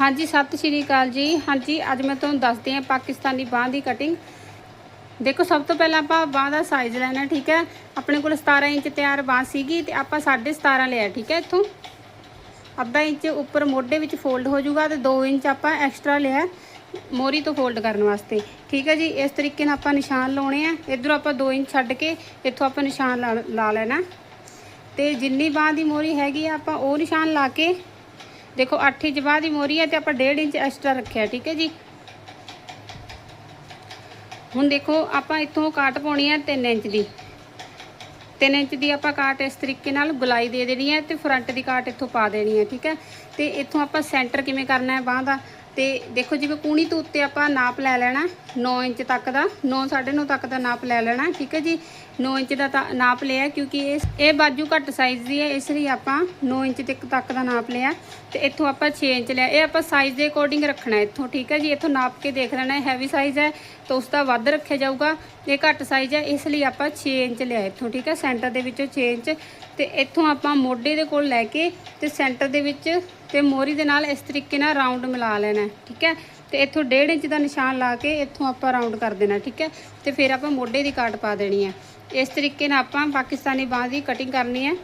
ਹਾਂਜੀ, ਸਤਿ ਸ਼੍ਰੀ ਅਕਾਲ ਜੀ। ਹਾਂਜੀ, ਅੱਜ ਮੈਂ ਤੁਹਾਨੂੰ ਦੱਸਦੀ ਹਾਂ ਪਾਕਿਸਤਾਨੀ ਬਾਂਹ ਦੀ ਕਟਿੰਗ ਦੇਖੋ, ਸਭ ਤੋਂ ਪਹਿਲਾਂ ਆਪਾਂ ਬਾਂਹ ਦਾ ਸਾਈਜ਼ ਲੈਣਾ, ਠੀਕ ਹੈ? ਆਪਣੇ ਕੋਲ 17 ਇੰਚ ਤਿਆਰ ਬਾਂਹ ਸੀਗੀ ਤੇ ਆਪਾਂ 17.5 ਲਿਆ, ਠੀਕ ਹੈ, ਇੱਥੋਂ? ਅੱਧਾ ਇੰਚ ਉੱਪਰ ਮੋਢੇ ਵਿੱਚ ਫੋਲਡ ਹੋ ਜਾਊਗਾ ਤੇ 2 ਇੰਚ ਆਪਾਂ ਐਕਸਟਰਾ ਲਿਆ ਮੋਰੀ ਤੋਂ ਫੋਲਡ ਕਰਨ ਵਾਸਤੇ। ਠੀਕ ਹੈ ਜੀ, ਇਸ ਤਰੀਕੇ ਨਾਲ ਆਪਾਂ ਨਿਸ਼ਾਨ ਲਾਉਣੇ ਆ। ਇਧਰੋਂ ਆਪਾਂ 2 ਇੰਚ ਛੱਡ ਕੇ ਇੱਥੋਂ ਆਪਾਂ ਨਿਸ਼ਾਨ ਲਾ- ਲਾ ਲੈਣਾ। ਤੇ ਜਿੰਨੀ ਬਾਂਹ ਦੀ ਮੋਰੀ ਹੈਗੀ ਆ, ਆਪਾਂ ਉਹ ਨਿਸ਼ਾਨ ਲਾ ਕੇ ਦੇਖੋ 8 ਇੰਚ ਬਾਂਹ ਦੀ ਮੋਰੀ ਹੈ ਤੇ ਆਪਾਂ 1.5 ਇੰਚ ਐਕਸਟਰਾ ਰੱਖਿਆ, ਠੀਕ ਹੈ ਜੀ? ਹੁਣ ਦੇਖੋ, ਆਪਾਂ ਇੱਥੋਂ ਕਾਟ ਪਾਉਣੀ ਹੈ 3 ਇੰਚ ਦੀ। 3 ਇੰਚ ਦੀ ਆਪਾਂ ਕਾਟ ਇਸ ਤਰੀਕੇ ਨਾਲ ਗੁਲਾਈ ਦੇ ਦੇਣੀ ਹੈ ਤੇ ਫਰੰਟ ਦੀ ਕਾਟ ਇੱਥੋਂ ਪਾ ਦੇਣੀ ਹੈ ਠੀਕ ਹੈ? ਤੇ ਇੱਥੋਂ ਆਪਾਂ ਸੈਂਟਰ ਕਿਵੇਂ ਕਰਨਾ ਹੈ, ਬਾਂਹ ਦਾ? ਤੇ ਦੇਖੋ ਜਿਵੇਂ ਕੂਣੀ ਤੋਂ ਉੱਤੇ ਆਪਾਂ ਨਾਪ ਲੈ ਲੈਣਾ 9 ਇੰਚ ਤੱਕ ਦਾ 9 9.5 ਤੱਕ ਦਾ ਨਾਪ ਲੈ ਲੈਣਾ, ਠੀਕ ਹੈ ਜੀ? 9 ਇੰਚ ਦਾ ਤਾਂ ਨਾਪ ਲਿਆ ਕਿਉਂਕਿ ਇਹ ਇਹ ਬਾਜੂ ਘੱਟ ਸਾਈਜ਼ ਦੀ ਹੈ, ਇਸ ਲਈ ਆਪਾਂ 9 ਇੰਚ ਤੱਕ ਤੱਕ ਦਾ ਨਾਪ ਲਿਆ ਤੇ ਇੱਥੋਂ ਆਪਾਂ 6 ਇੰਚ ਲਿਆ। ਇਹ ਆਪਾਂ ਸਾਈਜ਼ ਦੇ ਅਕੋਰਡਿੰਗ ਰੱਖਣਾ ਇੱਥੋਂ, ਠੀਕ ਹੈ ਜੀ? ਇੱਥੋਂ ਨਾਪ ਕੇ ਦੇਖ ਲੈਣਾ ਹੈਵੀ ਸਾਈਜ਼ ਹੈ ਤਾਂ ਉਸ ਦਾ ਵੱਧ ਰੱਖਿਆ ਜਾਊਗਾ। ਇਹ ਘੱਟ ਸਾਈਜ਼ ਹੈ, ਇਸ ਲਈ ਆਪਾਂ 6 ਇੰਚ ਲਿਆ ਇੱਥੋਂ, ਠੀਕ ਹੈ? ਸੈਂਟਰ ਦੇ ਵਿੱਚੋਂ 6 ਇੰਚ ਤੇ ਇੱਥੋਂ ਆਪਾਂ ਮੋਢੇ ਦੇ ਕੋਲ ਲੈ ਕੇ ਤੇ ਸੈਂਟਰ ਦੇ ਵਿੱਚ ਤੇ ਮੋਰੀ ਦੇ ਨਾਲ ਇਸ ਤਰੀਕੇ ਨਾਲ ਰਾਉਂਡ ਮਿਲਾ ਲੈਣਾ ਠੀਕ ਹੈ? ਤੇ ਇੱਥੋਂ 1.5 ਇੰਚ ਦਾ ਨਿਸ਼ਾਨ ਲਾ ਕੇ ਇੱਥੋਂ ਆਪਾਂ ਰਾਉਂਡ ਕਰ ਦੇਣਾ, ਠੀਕ ਹੈ? ਤੇ ਫਿਰ ਆਪਾਂ ਮੋਢੇ ਦੀ ਕਾਟ ਪਾ ਦੇਣੀ ਹੈ। ਇਸ ਤਰੀਕੇ ਨਾਲ ਆਪਾਂ ਪਾਕਿਸਤਾਨੀ ਬਾਂਹ ਦੀ ਕਟਿੰਗ ਕਰਨੀ ਹੈ।